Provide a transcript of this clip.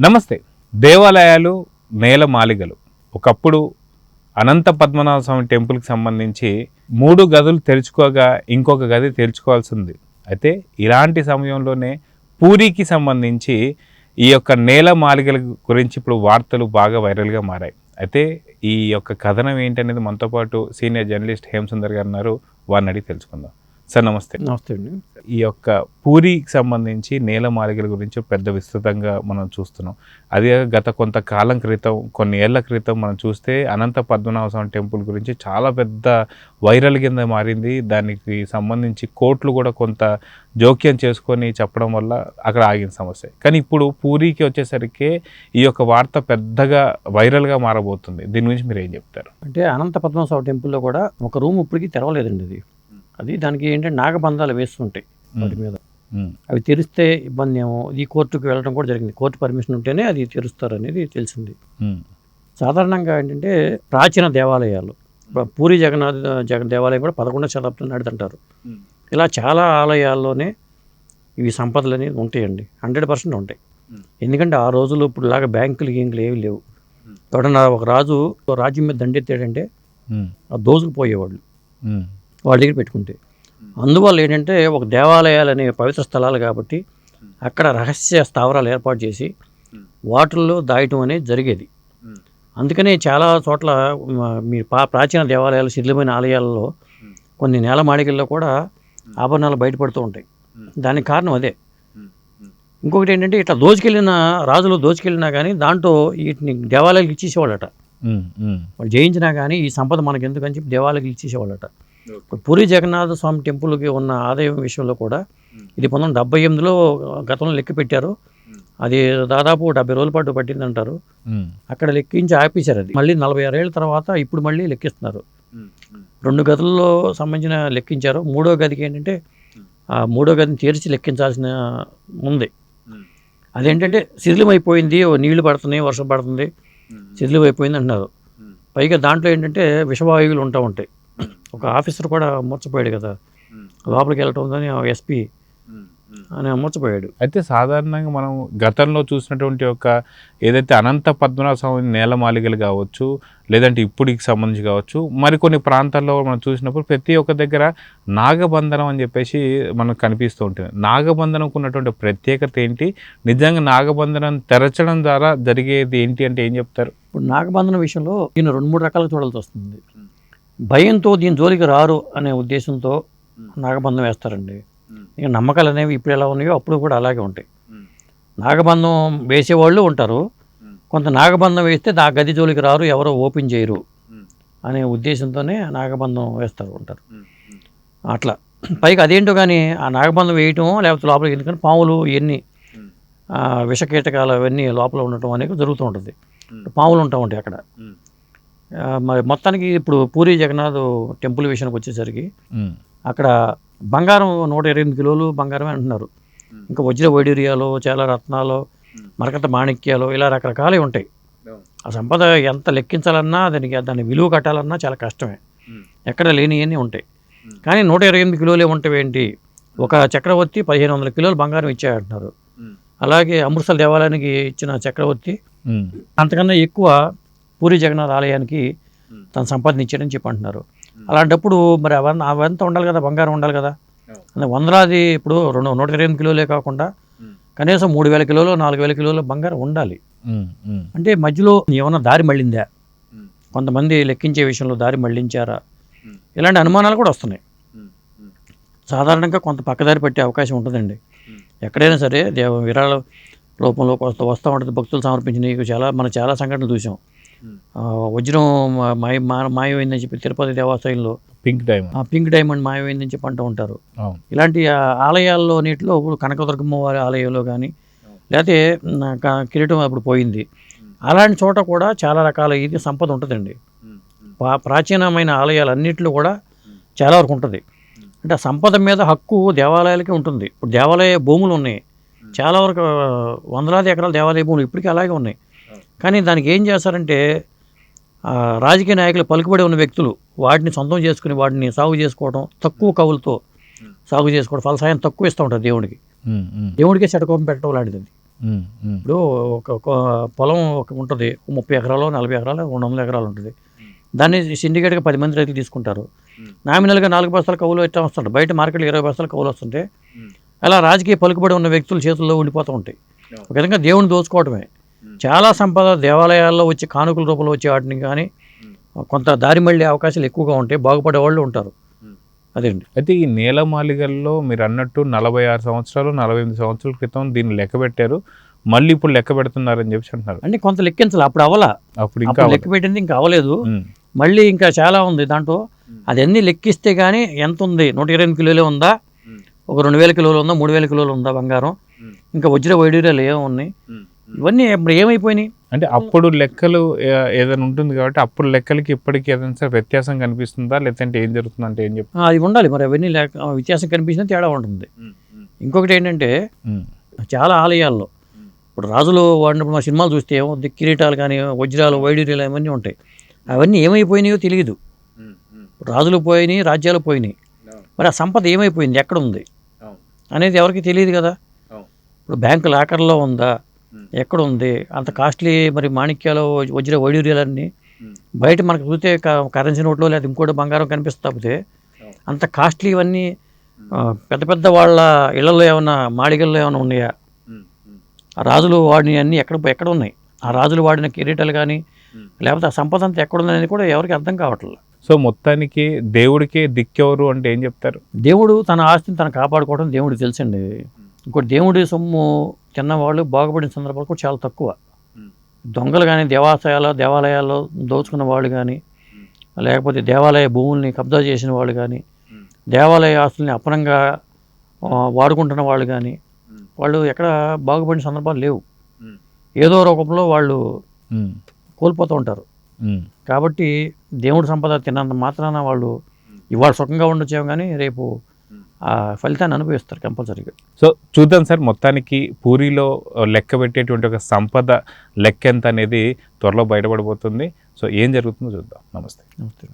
నమస్తే. దేవాలయాలు నేల మాలిగలు. ఒకప్పుడు అనంత పద్మనాభ స్వామి టెంపుల్కి సంబంధించి మూడు గదులు తెరుచుకోగా ఇంకొక గది తెరుచుకోవాల్సింది. అయితే ఇలాంటి సమయంలోనే పూరికి సంబంధించి ఈ యొక్క నేల మాలిగల గురించి ఇప్పుడు వార్తలు బాగా వైరల్గా మారాయి. అయితే ఈ యొక్క కథనం ఏంటనేది మనతో పాటు సీనియర్ జర్నలిస్ట్ హేమసుందర్ గారు ఉన్నారు. వారిని అడిగి తెలుసుకుందాం. సార్ నమస్తే. నమస్తే అండి. ఈ యొక్క పూరికి సంబంధించి నేల మాలికల గురించి పెద్ద విస్తృతంగా మనం చూస్తున్నాం. అదే గత కొంతకాలం క్రితం కొన్ని ఏళ్ళ క్రితం మనం చూస్తే అనంత పద్మనాభ స్వామి టెంపుల్ గురించి చాలా పెద్ద వైరల్ కింద మారింది. దానికి సంబంధించి కోర్టులు కూడా కొంత జోక్యం చేసుకొని చెప్పడం వల్ల అక్కడ ఆగిన సమస్య. కానీ ఇప్పుడు పూరికి వచ్చేసరికి ఈ యొక్క వార్త పెద్దగా వైరల్గా మారబోతుంది. దీని గురించి మీరు ఏం చెప్తారు? అంటే అనంత పద్మనాభ టెంపుల్లో కూడా ఒక రూమ్ ఇప్పటికీ తెరవలేదండి అది. అది దానికి ఏంటంటే నాగబంధాలు వేస్తుంటాయి వాటి మీద. అవి తెరిస్తే ఇబ్బంది ఏమో. ఈ కోర్టుకు వెళ్ళడం కూడా జరిగింది. కోర్టు పర్మిషన్ ఉంటేనే అది తెరుస్తారు అనేది తెలిసింది సాధారణంగా ఏంటంటే ప్రాచీన దేవాలయాలు పూరి జగన్నాథ్ జగన్ దేవాలయం కూడా పదకొండవ శతాబ్దం నాటిదంటారు ఇలా చాలా ఆలయాల్లోనే ఇవి సంపదలు అనేవి ఉంటాయండి. హండ్రెడ్ పర్సెంట్ ఉంటాయి. ఎందుకంటే ఆ రోజుల్లో ఇప్పుడు లాగా బ్యాంకులు గీంకులు ఏవి లేవు. ఎవడన్నా ఒక రాజు రాజ్యం మీద దండెత్తాడంటే ఆ దోసుకుపోయేవాళ్ళు. వాళ్ళ దగ్గర పెట్టుకుంటే. అందువల్ల ఏంటంటే ఒక దేవాలయాలు అనే పవిత్ర స్థలాలు కాబట్టి అక్కడ రహస్య స్థావరాలు ఏర్పాటు చేసి వాటిల్లో దాయటం అనేది జరిగేది. అందుకనే చాలా చోట్ల మ, పా ప్రాచీన దేవాలయాలు శిథిలమైన ఆలయాలలో కొన్ని నేల మాడికల్లో కూడా ఆభరణాలు బయటపడుతూ ఉంటాయి. దానికి కారణం అదే. ఇంకొకటి ఏంటంటే ఇట్లా దోచుకెళ్ళిన రాజులు దోచుకెళ్ళినా కానీ దాంట్లో వీటిని దేవాలయాలకు ఇచ్చేసేవాళ్ళట. వాళ్ళు జయించినా కానీ ఈ సంపద మనకి ఎందుకని చెప్పి దేవాలయాలకు ఇచ్చేసేవాళ్ళట. పూరి జగన్నాథ స్వామి టెంపుల్కి ఉన్న ఆదాయం విషయంలో కూడా ఇది పంతొమ్మిది డెబ్బై ఎనిమిదిలో గతంలో లెక్క పెట్టారు. అది దాదాపు డెబ్బై రోజుల పాటు పట్టిందంటారు. ఉమ్, అక్కడ లెక్కించి ఆపేశారు అది. మళ్ళీ నలభై ఆరేళ్ళ తర్వాత ఇప్పుడు మళ్ళీ లెక్కిస్తున్నారు. రెండు గదుల్లో సంబంధించిన లెక్కించారు. మూడో గదికి ఏంటంటే ఆ మూడో గదిని తెరిచి లెక్కించాల్సిన ఉంది అదేంటంటే శిథిలమైపోయింది నీళ్ళు పడుతున్నాయి వర్షం పడుతుంది. శిథిలమైపోయింది అంటున్నారు. పైగా దాంట్లో ఏంటంటే విషవాయువులు ఉంటా ఉంటాయి. ఒక ఆఫీసర్ కూడా మూర్చపోయాడు కదా. లోపలికి వెళ్ళటం ఎస్పీ అని మూర్చపోయాడు అయితే సాధారణంగా మనం గతంలో చూసినటువంటి ఒక ఏదైతే అనంత పద్మనాభ స్వామి నేలమాలిగలు కావచ్చు లేదంటే ఇప్పుడుకి సంబంధించి కావచ్చు మరికొన్ని ప్రాంతాల్లో మనం చూసినప్పుడు ప్రతి ఒక్క దగ్గర నాగబంధనం అని చెప్పేసి మనకు కనిపిస్తూ ఉంటుంది. నాగబంధనంకు ఉన్నటువంటి ప్రత్యేకత ఏంటి? నిజంగా నాగబంధనం తెరచడం ద్వారా జరిగేది ఏంటి అంటే ఏం చెప్తారు? ఇప్పుడు నాగబంధన విషయంలో దీన్ని రెండు మూడు రకాలుగా చూడాల్సి వస్తుంది. భయంతో దీని జోలికి రారు అనే ఉద్దేశంతో నాగబంధం వేస్తారండి. ఇక నమ్మకాలు అనేవి ఇప్పుడు ఎలా ఉన్నాయో అప్పుడు కూడా అలాగే ఉంటాయి. నాగబంధం వేసేవాళ్ళు ఉంటారు. కొంత నాగబంధం వేస్తే ఆ గది జోలికి రారు ఎవరో ఓపెన్ చేయరు అనే ఉద్దేశంతోనే నాగబంధం వేస్తారు ఉంటారు. అట్లా. పైగా అదేంటో కానీ ఆ నాగబంధం వేయటం లేకపోతే లోపలికి ఎందుకంటే పాములు ఇవన్నీ విషకీటకాలు అవన్నీ లోపల ఉండటం అనేది జరుగుతూ ఉంటుంది. పాములు ఉంటా ఉంటాయి అక్కడ. మరి మొత్తానికి ఇప్పుడు పూరి జగన్నాథ్ టెంపుల్ విషయానికి వచ్చేసరికి అక్కడ బంగారం నూట ఇరవై ఎనిమిది కిలోలు బంగారమే అంటున్నారు. ఇంకా వజ్ర వైడూర్యాలు చాలా రత్నాలు మరకత మాణిక్యాలు ఇలా రకరకాలవి ఉంటాయి. ఆ సంపద ఎంత లెక్కించాలన్నా దానికి దాని విలువ కట్టాలన్నా చాలా కష్టమే. ఎక్కడ లేనివన్నీ ఉంటాయి. కానీ నూట ఇరవై ఎనిమిది కిలోలే ఉంటాయి ఏంటి? ఒక చక్రవర్తి పదిహేను వందల కిలోలు బంగారం ఇచ్చాడంటున్నారు. అలాగే అమృత్సర్ దేవాలయానికి ఇచ్చిన చక్రవర్తి అంతకన్నా ఎక్కువ పూరి జగన్నాథ్ ఆలయానికి తన సంపాదన ఇచ్చాడని చెప్పి అంటున్నారు. అలాంటప్పుడు మరి అవన్నీ అవంతా ఉండాలి కదా బంగారం ఉండాలి కదా. అంటే వందలాది ఇప్పుడు రెండు నూట ఇరవై ఎనిమిది కిలోలే కాకుండా కనీసం మూడు వేల కిలోలు నాలుగు వేల కిలోల బంగారం ఉండాలి. అంటే మధ్యలో ఏమన్నా దారి మళ్ళిందా? కొంతమంది లెక్కించే విషయంలో దారి మళ్ళించారా? ఇలాంటి అనుమానాలు కూడా వస్తున్నాయి. సాధారణంగా కొంత పక్కదారి పట్టే అవకాశం ఉంటుందండి. ఎక్కడైనా సరే దేవ విరాళ రూపంలో కొంత వస్తూ ఉంటుంది భక్తులు సమర్పించిన చాలా మనం చాలా సంఘటనలు చూసాం. వజ్రం మాయ మాయమైందని చెప్పి తిరుపతి దేవాలయంలో పింక్ డైమండ్. ఆ పింక్ డైమండ్ మాయమైందని చెప్పి అంటూ ఉంటారు. ఇలాంటి ఆలయాల్లో నీటిలో ఇప్పుడు కనకదుర్గమ్మ వారి ఆలయంలో కానీ లేకపోతే కిరీటం అప్పుడు పోయింది. అలాంటి చోట కూడా చాలా రకాల ఇది సంపద ఉంటుందండి. పా- ప్రాచీనమైన ఆలయాలన్నింటిలో కూడా చాలా వరకు ఉంటుంది. అంటే ఆ సంపద మీద హక్కు దేవాలయాలకే ఉంటుంది. ఇప్పుడు దేవాలయ భూములు ఉన్నాయి. చాలా వరకు వందలాది ఎకరాల దేవాలయ భూములు ఇప్పటికీ అలాగే ఉన్నాయి. కానీ దానికి ఏం చేస్తారంటే రాజకీయ నాయకులు పలుకుబడి ఉన్న వ్యక్తులు వాటిని సొంతం చేసుకుని వాటిని సాగు చేసుకోవడం తక్కువ కవులతో సాగు చేసుకోవడం ఫలసాయం తక్కువ ఇస్తూ ఉంటారు దేవుడికి దేవుడికే చెడకోపం పెట్టడం లాంటిది ఇప్పుడు ఒక పొలం ఒక ఉంటుంది ముప్పై ఎకరాలు నలభై ఎకరాలు రెండు వందల ఎకరాలు ఉంటుంది. దాన్ని సిండికేట్గా పది మంది రైతులు తీసుకుంటారు. నామినల్గా నాలుగు బస్తాలు కవులు ఎట్లా వస్తుంటాయి బయట మార్కెట్లో ఇరవై బస్తాలు కవులు వస్తుంటే అలా రాజకీయ పలుకుబడి ఉన్న వ్యక్తుల చేతుల్లో ఉండిపోతూ ఉంటాయి. ఒక విధంగా దేవుని దోచుకోవడమే చాలా సంపద దేవాలయాల్లో వచ్చి కానుకల రూపంలో వచ్చే వాటిని కానీ కొంత దారి మళ్ళీ అవకాశాలు ఎక్కువగా ఉంటాయి బాగుపడే వాళ్ళు ఉంటారు. అదేండి అయితే ఈ నేలమాలిగల్లో మీరు అన్నట్టు నలభై ఆరు సంవత్సరాలు నలభై ఎనిమిది సంవత్సరాల క్రితం దీన్ని లెక్క పెట్టారు. మళ్ళీ ఇప్పుడు లెక్క పెడుతున్నారని చెప్పి అంటున్నారు. అంటే కొంత లెక్కించాలి అప్పుడు అవలా అప్పుడు ఇంకా లెక్క పెట్టింది ఇంకా అవ్వలేదు. మళ్ళీ ఇంకా చాలా ఉంది దాంట్లో. అదన్నీ లెక్కిస్తే కానీ ఎంత ఉంది? నూట ఇరవై ఎనిమిది కిలోలే ఉందా? ఒక రెండు వేల కిలోలు ఉందా? మూడు వేల కిలోలు ఉందా బంగారం? ఇంకా వజ్ర వైడూర్యాలు ఏమున్నాయి ఇవన్నీ ఇప్పుడు ఏమైపోయినాయి? అంటే అప్పుడు లెక్కలు ఏ- ఏదైనా ఉంటుంది కాబట్టి అప్పుడు లెక్కలకి ఇప్పటికి ఏదైనా సరే వ్యత్యాసం కనిపిస్తుందా? లేదంటే ఏం జరుగుతుందంటే ఏం చెప్తారు ఆ, అది ఉండాలి మరి. అవన్నీ లేక ఆ, వ్యత్యాసం కనిపించిన తేడా ఉంటుంది. ఇంకొకటి ఏంటంటే చాలా ఆలయాల్లో ఇప్పుడు రాజులు వాడినప్పుడు మా సినిమాలు చూస్తే ఏమవుద్ది కిరీటాలు కానీ వజ్రాలు వైడూర్యాలు అవన్నీ ఉంటాయి. అవన్నీ ఏమైపోయినాయో తెలియదు ఇప్పుడు రాజులు పోయినాయి రాజ్యాలు పోయినాయి. మరి ఆ సంపద ఏమైపోయింది? ఎక్కడ ఉంది అనేది ఎవరికి తెలియదు కదా. ఇప్పుడు బ్యాంకు లాకర్లో ఉందా. ఎక్కడ ఉంది అంత కాస్ట్లీ మరి మాణిక్యాలు వజ్ర వైడూర్యాలన్నీ. బయట మనకు చూస్తే క- కరెన్సీ నోట్లో లేదా ఇంకోటి బంగారం కనిపిస్తా తప్పితే. అంత కాస్ట్లీ ఇవన్నీ పెద్ద పెద్ద వాళ్ళ ఇళ్ళలో ఏమైనా మాళిగల్లో ఏమైనా ఉన్నాయా? ఆ రాజులు వాడిని అన్నీ ఎక్కడ ఎక్కడ ఉన్నాయి? ఆ రాజులు వాడిన కిరీటాలు కానీ. లేకపోతే ఆ సంపద అంతా ఎక్కడ ఉందనేది కూడా ఎవరికి అర్థం కావట్లేదు. సో మొత్తానికి దేవుడికి దిక్కెవరు అంటే ఏం చెప్తారు? దేవుడు తన ఆస్తిని తను కాపాడుకోవడం దేవుడికి తెలుసండి. ఇంకోటి దేవుడి సొమ్ము తిన్నవాళ్ళు బాగుపడిన సందర్భాలు కూడా చాలా తక్కువ. దొంగలు కానీ దేవాలయాలు దేవాలయాల్లో దోచుకున్న వాళ్ళు కానీ లేకపోతే దేవాలయ భూముల్ని కబ్జా చేసిన వాళ్ళు కానీ దేవాలయ ఆస్తుల్ని అపనంగా వాడుకుంటున్న వాళ్ళు కానీ వాళ్ళు ఎక్కడ బాగుపడిన సందర్భాలు లేవు. ఏదో రూపంలో వాళ్ళు కోల్పోతూ ఉంటారు. కాబట్టి దేవుడి సంపద తిన్నంత మాత్రాన వాళ్ళు ఇవాళ సుఖంగా ఉండొచ్చేమో కానీ రేపు ఆ ఫలితాన్ని అనుభవిస్తారు కంపల్సరీగా. సో చూద్దాం సార్ మొత్తానికి పూరిలో లెక్క పెట్టేటువంటి ఒక సంపద లెక్క ఎంత అనేది త్వరలో బయటపడబోతుంది. సో ఏం జరుగుతుందో చూద్దాం. నమస్తే. నమస్తే.